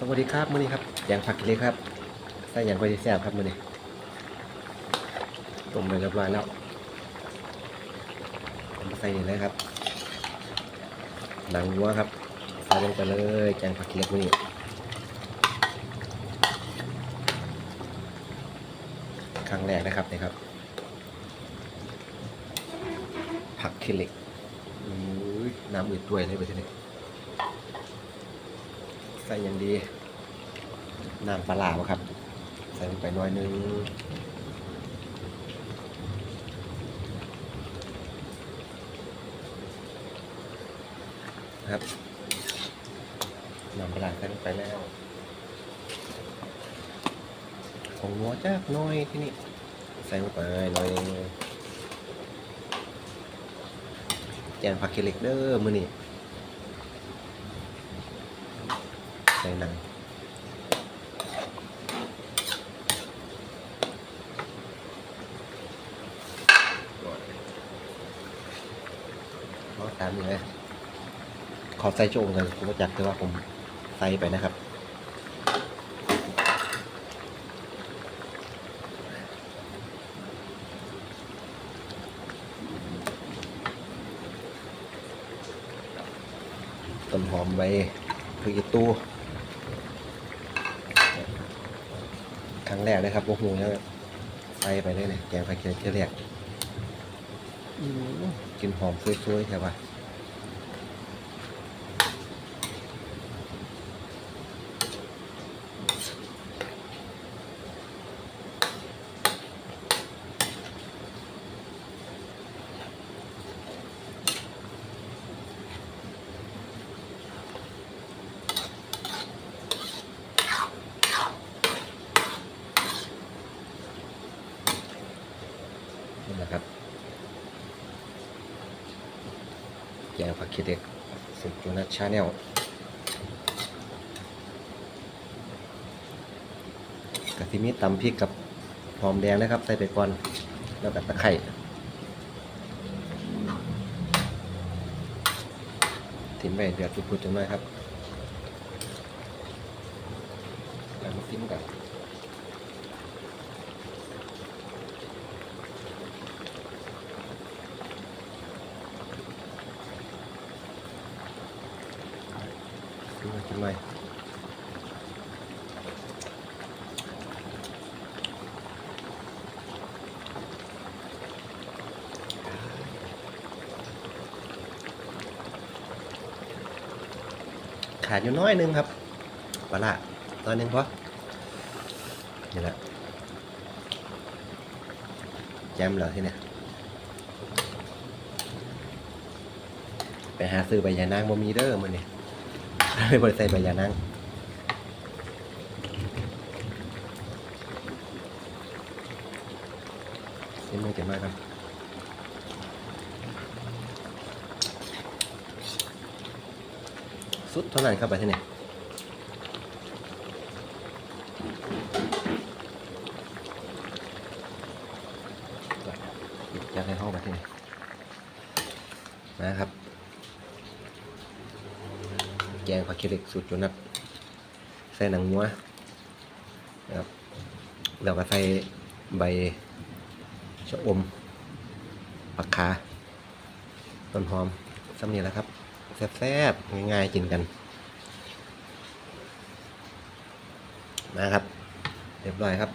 สวัสดีครับมื้อนี้ครับแกงผักเลยครับใส่อย่างไปแซ่บครับมื้อนี้ต้มไปเรียบร้อยแล้วเอามาใส่นี่เลยครับหนังวัวครับใส่ลงไปเลยแกงผักเล็กมื้อนี้ครั้งแรกนะครับนี่ครับ ผักเคเล็กอุ้ยน้ำอืดด้วยเลยไปทีนี้ ใส่อย่างดีน้ำปลาครับ ใส่ลงไปน้อยนึงครับน้ำปลาใส่ลงไปแล้วของหัวจักน้อยที่นี่ใส่ลงไปน่อยนึงแกงผักเคเล็กเด้อมือนี้ ใส่หนังก็ตามนี้เลยขอใส่โจงเลยผมจักแต่ว่าผมใส่ไปนะครับต้นหอมใบพริกอีตู ครั้งแรกนะครับโอ้โหแล้วใส่ไปเลยเนี่ยแกงผักเคียวเคียวแรกอื้อกินหอมสวยๆใช่ปะ นี่แหละครับแกงผักขี้เหล็กสุดจูนัทชาแนลกะทิมีตำพริกกับหอมแดงนะครับ ใส่ไปก่อนแล้วก็ตะไคร้ทิ้งไปเดือดพุดๆจังหน่อยครับแล้วมาทิ้มกันทิ้ม กันจังหน่อยขาดอยู่น้อยนึงครับปลาละน้อยหนึงพอนี่แหละแจมเลยที่เนี่ยไปหาซื้อใบยานางบ่มีเด้อมื้อนี้ ไม่บริใส่ใบยานางเส้นมือเจ็บมากครับสุดเท่านั้นครับไปที่นี่ปิดแก๊สในห้องไปที่นี่นะครับ แกงผักเคเล็กสูตรโจนัทใส่หนังงัวนะครับแล้วก็ใส่ใบชะอมผักขาต้นหอมสำเนียแล้วครับแซ่บๆง่ายๆกินกันนะครับ เรียบร้อยครับ